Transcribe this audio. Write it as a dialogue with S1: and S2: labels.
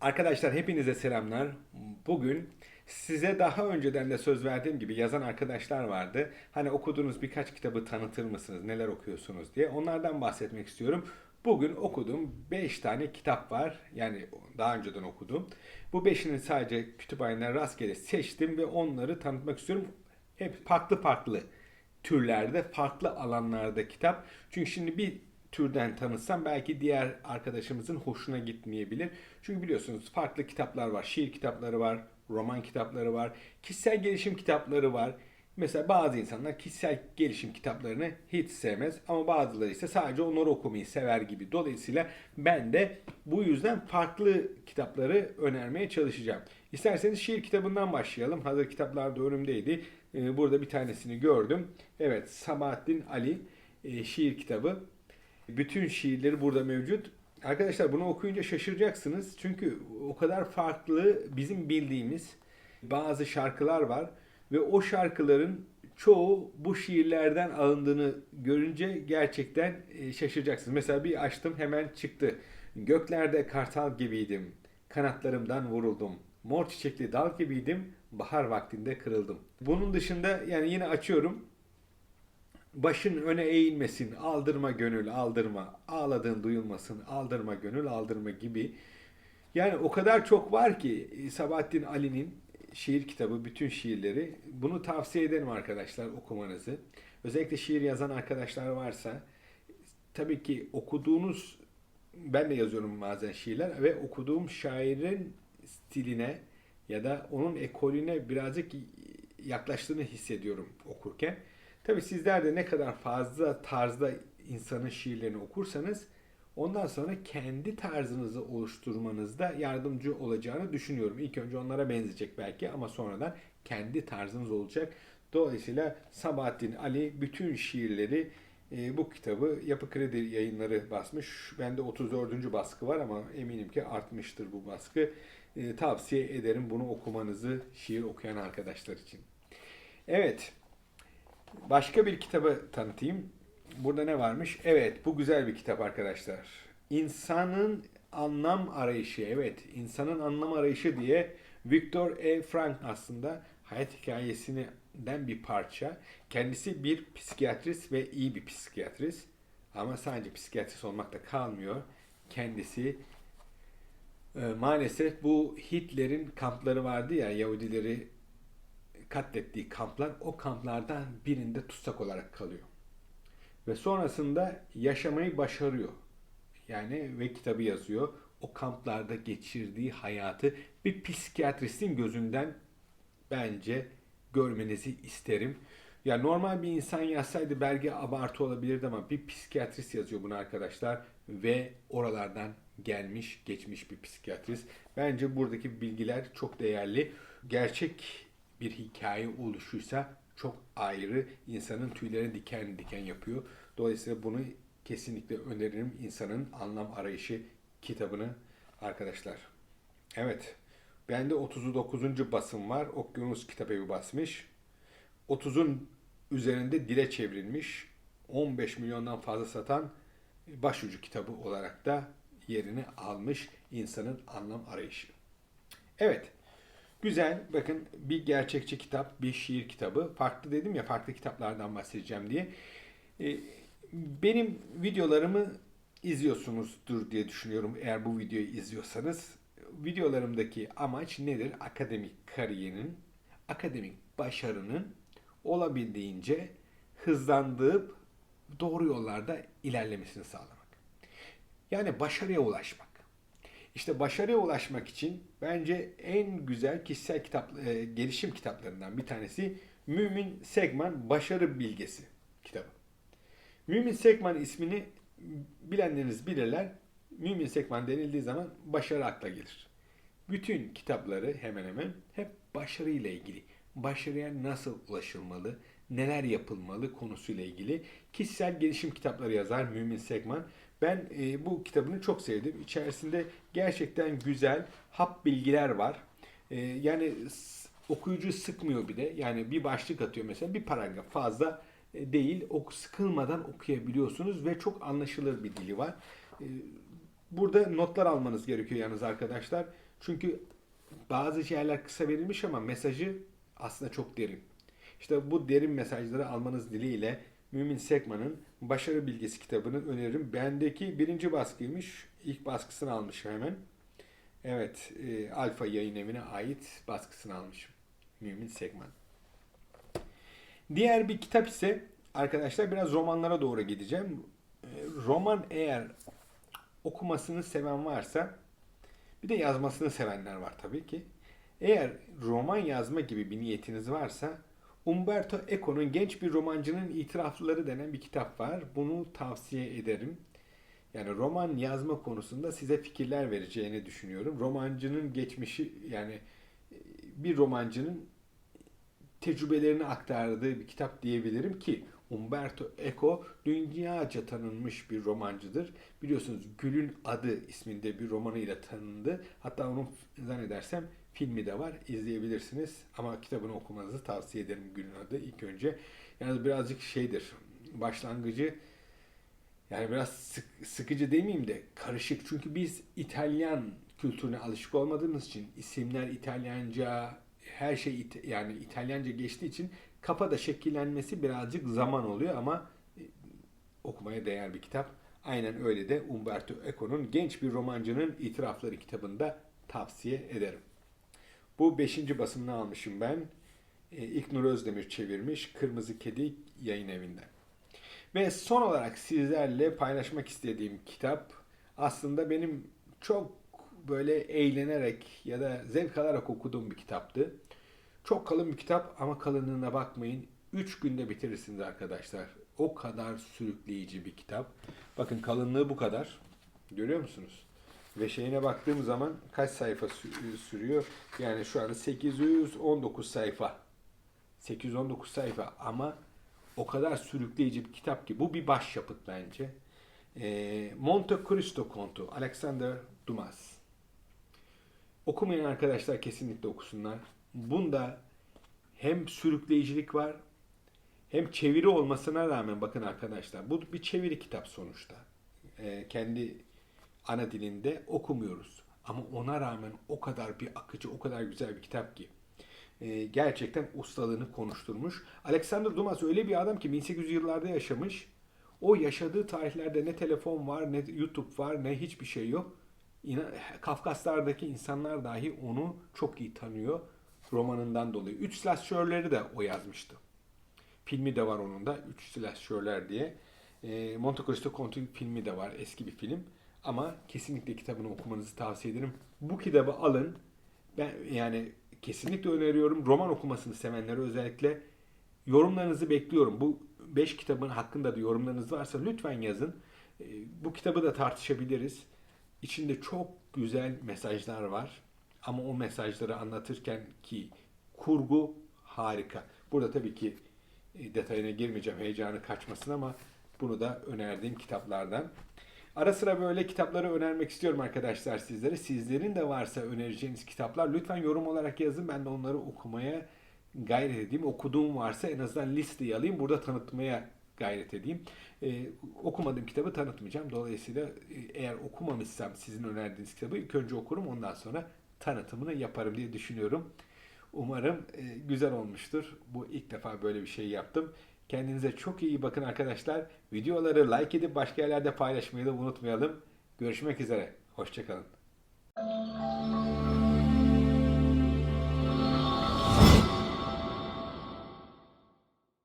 S1: Arkadaşlar hepinize selamlar. Bugün size daha önceden de söz verdiğim gibi yazan arkadaşlar vardı. Hani okuduğunuz birkaç kitabı tanıtır mısınız, neler okuyorsunuz diye. Onlardan bahsetmek istiyorum. Bugün okuduğum 5 tane kitap var. Yani daha önceden okudum. Bu 5'ini sadece kütüphaneden rastgele seçtim ve onları tanıtmak istiyorum. Hep farklı farklı türlerde, farklı alanlarda kitap. Çünkü şimdi bir türden tanıtsam belki diğer arkadaşımızın hoşuna gitmeyebilir. Çünkü biliyorsunuz farklı kitaplar var. Şiir kitapları var, roman kitapları var, kişisel gelişim kitapları var. Mesela bazı insanlar kişisel gelişim kitaplarını hiç sevmez ama bazıları ise sadece onları okumayı sever gibi. Dolayısıyla ben de bu yüzden farklı kitapları önermeye çalışacağım. İsterseniz şiir kitabından başlayalım. Hazır kitaplar da önümdeydi. Ee, Burada bir tanesini gördüm. Evet, Sabahattin Ali e, şiir kitabı. Bütün şiirleri burada mevcut. Arkadaşlar bunu okuyunca şaşıracaksınız. Çünkü o kadar farklı bizim bildiğimiz bazı şarkılar var ve o şarkıların çoğu bu şiirlerden alındığını görünce gerçekten e, şaşıracaksınız. Mesela bir açtım hemen çıktı. Göklerde kartal gibiydim. Kanatlarımdan vuruldum. Mor çiçekli dal gibiydim. Bahar vaktinde kırıldım. Bunun dışında yani yine açıyorum. Başın öne eğilmesin, aldırma gönül, aldırma. Ağladığın duyulmasın, aldırma gönül, aldırma gibi. Yani o kadar çok var ki e, Sabahattin Ali'nin şiir kitabı, bütün şiirleri. Bunu tavsiye ederim arkadaşlar okumanızı. Özellikle şiir yazan arkadaşlar varsa tabii ki okuduğunuz ben de yazıyorum bazen şiirler ve okuduğum şairin stiline ya da onun ekolüne birazcık yaklaştığını hissediyorum okurken. Tabii sizler de ne kadar fazla tarzda insanın şiirlerini okursanız ondan sonra kendi tarzınızı oluşturmanızda yardımcı olacağını düşünüyorum. İlk önce onlara benzeyecek belki ama sonradan kendi tarzınız olacak. Dolayısıyla Sabahattin Ali bütün şiirleri e, bu kitabı Yapı Kredi yayınları basmış. Bende 34. baskı var ama eminim ki artmıştır bu baskı. E, tavsiye ederim bunu okumanızı şiir okuyan arkadaşlar için. Evet. Başka bir kitabı tanıtayım. Burada ne varmış? Evet, bu güzel bir kitap arkadaşlar. İnsanın anlam arayışı. Evet, insanın anlam arayışı diye Viktor E. Frank aslında hayat hikayesinden bir parça. Kendisi bir psikiyatrist ve iyi bir psikiyatrist. Ama sadece psikiyatrist olmakta kalmıyor. Kendisi e, maalesef bu Hitler'in kampları vardı ya Yahudileri katlettiği kamplar o kamplardan birinde tutsak olarak kalıyor. Ve sonrasında yaşamayı başarıyor. Yani ve kitabı yazıyor. O kamplarda geçirdiği hayatı bir psikiyatristin gözünden bence görmenizi isterim. Ya normal bir insan yazsaydı belki abartı olabilirdi ama bir psikiyatrist yazıyor bunu arkadaşlar ve oralardan gelmiş geçmiş bir psikiyatrist. Bence buradaki bilgiler çok değerli. Gerçek bir hikaye oluşuysa çok ayrı insanın tüylerini diken diken yapıyor. Dolayısıyla bunu kesinlikle öneririm insanın anlam arayışı kitabını arkadaşlar. Evet. Bende 39. basım var. Okyanus Kitabevi basmış. 30'un üzerinde dile çevrilmiş. 15 milyondan fazla satan başucu kitabı olarak da yerini almış insanın anlam arayışı. Evet. Güzel. Bakın bir gerçekçi kitap, bir şiir kitabı. Farklı dedim ya farklı kitaplardan bahsedeceğim diye. Ee, benim videolarımı izliyorsunuzdur diye düşünüyorum eğer bu videoyu izliyorsanız. Videolarımdaki amaç nedir? Akademik kariyerin, akademik başarının olabildiğince hızlandırıp doğru yollarda ilerlemesini sağlamak. Yani başarıya ulaşmak. İşte başarıya ulaşmak için bence en güzel kişisel kitap, e, gelişim kitaplarından bir tanesi Mümin Segman Başarı Bilgesi kitabı. Mümin Sekman ismini bilenleriniz bilirler. Mümin Sekman denildiği zaman başarı akla gelir. Bütün kitapları hemen hemen hep başarı ile ilgili. Başarıya nasıl ulaşılmalı, neler yapılmalı konusuyla ilgili kişisel gelişim kitapları yazar Mümin Sekman. Ben e, bu kitabını çok sevdim. İçerisinde gerçekten güzel hap bilgiler var. E, yani okuyucu sıkmıyor bir de. Yani bir başlık atıyor mesela bir paragraf fazla e, değil. Ok sıkılmadan okuyabiliyorsunuz ve çok anlaşılır bir dili var. E, Burada notlar almanız gerekiyor yalnız arkadaşlar. Çünkü bazı şeyler kısa verilmiş ama mesajı aslında çok derin. İşte bu derin mesajları almanız dileğiyle Mümin Sekman'ın Başarı Bilgisi kitabını öneririm. Bendeki birinci baskıymış. İlk baskısını almışım hemen. Evet, e, Alfa yayın evine ait baskısını almışım. Mümin Sekman. Diğer bir kitap ise arkadaşlar biraz romanlara doğru gideceğim. E, roman eğer okumasını seven varsa bir de yazmasını sevenler var tabii ki. Eğer roman yazma gibi bir niyetiniz varsa Umberto Eco'nun Genç Bir Romancının İtirafları denen bir kitap var. Bunu tavsiye ederim. Yani roman yazma konusunda size fikirler vereceğini düşünüyorum. Romancının geçmişi yani e, bir romancının tecrübelerini aktardığı bir kitap diyebilirim ki Umberto Eco dünyaca tanınmış bir romancıdır. Biliyorsunuz Gül'ün Adı isminde bir romanıyla tanındı. Hatta onun zannedersem filmi de var. İzleyebilirsiniz. Ama kitabını okumanızı tavsiye ederim Gül'ün Adı ilk önce. Yani birazcık şeydir. Başlangıcı yani biraz sık- sıkıcı demeyeyim de karışık. Çünkü biz İtalyan kültürüne alışık olmadığımız için isimler İtalyanca, her şey İt- yani İtalyanca geçtiği için kafada şekillenmesi birazcık zaman oluyor ama e, okumaya değer bir kitap. Aynen öyle de Umberto Eco'nun Genç Bir Romancının İtirafları kitabında tavsiye ederim. Bu beşinci basımını almışım ben. E, İlknur Özdemir çevirmiş. Kırmızı Kedi yayın evinden. Ve son olarak sizlerle paylaşmak istediğim kitap aslında benim çok böyle eğlenerek ya da zevk alarak okuduğum bir kitaptı. Çok kalın bir kitap ama kalınlığına bakmayın. 3 günde bitirirsiniz arkadaşlar. O kadar sürükleyici bir kitap. Bakın kalınlığı bu kadar. Görüyor musunuz? Ve şeyine baktığım zaman kaç sayfa sü- sürüyor? Yani şu anda 819 sayfa. 819 sayfa ama o kadar sürükleyici bir kitap ki bu bir başyapıt bence. Ee, Monte Cristo Kontu, Alexander Dumas. Okumayan arkadaşlar kesinlikle okusunlar. Bunda hem sürükleyicilik var hem çeviri olmasına rağmen bakın arkadaşlar bu bir çeviri kitap sonuçta. Ee, kendi ana dilinde okumuyoruz. Ama ona rağmen o kadar bir akıcı, o kadar güzel bir kitap ki. Ee, gerçekten ustalığını konuşturmuş. Alexander Dumas öyle bir adam ki 1800 yıllarda yaşamış. O yaşadığı tarihlerde ne telefon var, ne YouTube var, ne hiçbir şey yok. Kafkaslardaki insanlar dahi onu çok iyi tanıyor romanından dolayı. Üç slasherleri de o yazmıştı. Filmi de var onun da. Üç slasherler diye. E, Monte Cristo Kontu filmi de var. Eski bir film. Ama kesinlikle kitabını okumanızı tavsiye ederim. Bu kitabı alın. Ben yani kesinlikle öneriyorum. Roman okumasını sevenlere özellikle yorumlarınızı bekliyorum. Bu 5 kitabın hakkında da yorumlarınız varsa lütfen yazın. E, Bu kitabı da tartışabiliriz. İçinde çok güzel mesajlar var. Ama o mesajları anlatırken ki kurgu harika. Burada tabii ki e, detayına girmeyeceğim heyecanı kaçmasın ama bunu da önerdiğim kitaplardan. Ara sıra böyle kitapları önermek istiyorum arkadaşlar sizlere. Sizlerin de varsa önereceğiniz kitaplar lütfen yorum olarak yazın. Ben de onları okumaya gayret edeyim. Okuduğum varsa en azından listeyi alayım. Burada tanıtmaya gayret edeyim. Ee, okumadığım kitabı tanıtmayacağım. Dolayısıyla e, eğer okumamışsam sizin önerdiğiniz kitabı ilk önce okurum. Ondan sonra tanıtımını yaparım diye düşünüyorum. Umarım e, güzel olmuştur. Bu ilk defa böyle bir şey yaptım. Kendinize çok iyi bakın arkadaşlar. Videoları like edip başka yerlerde paylaşmayı da unutmayalım. Görüşmek üzere. Hoşçakalın.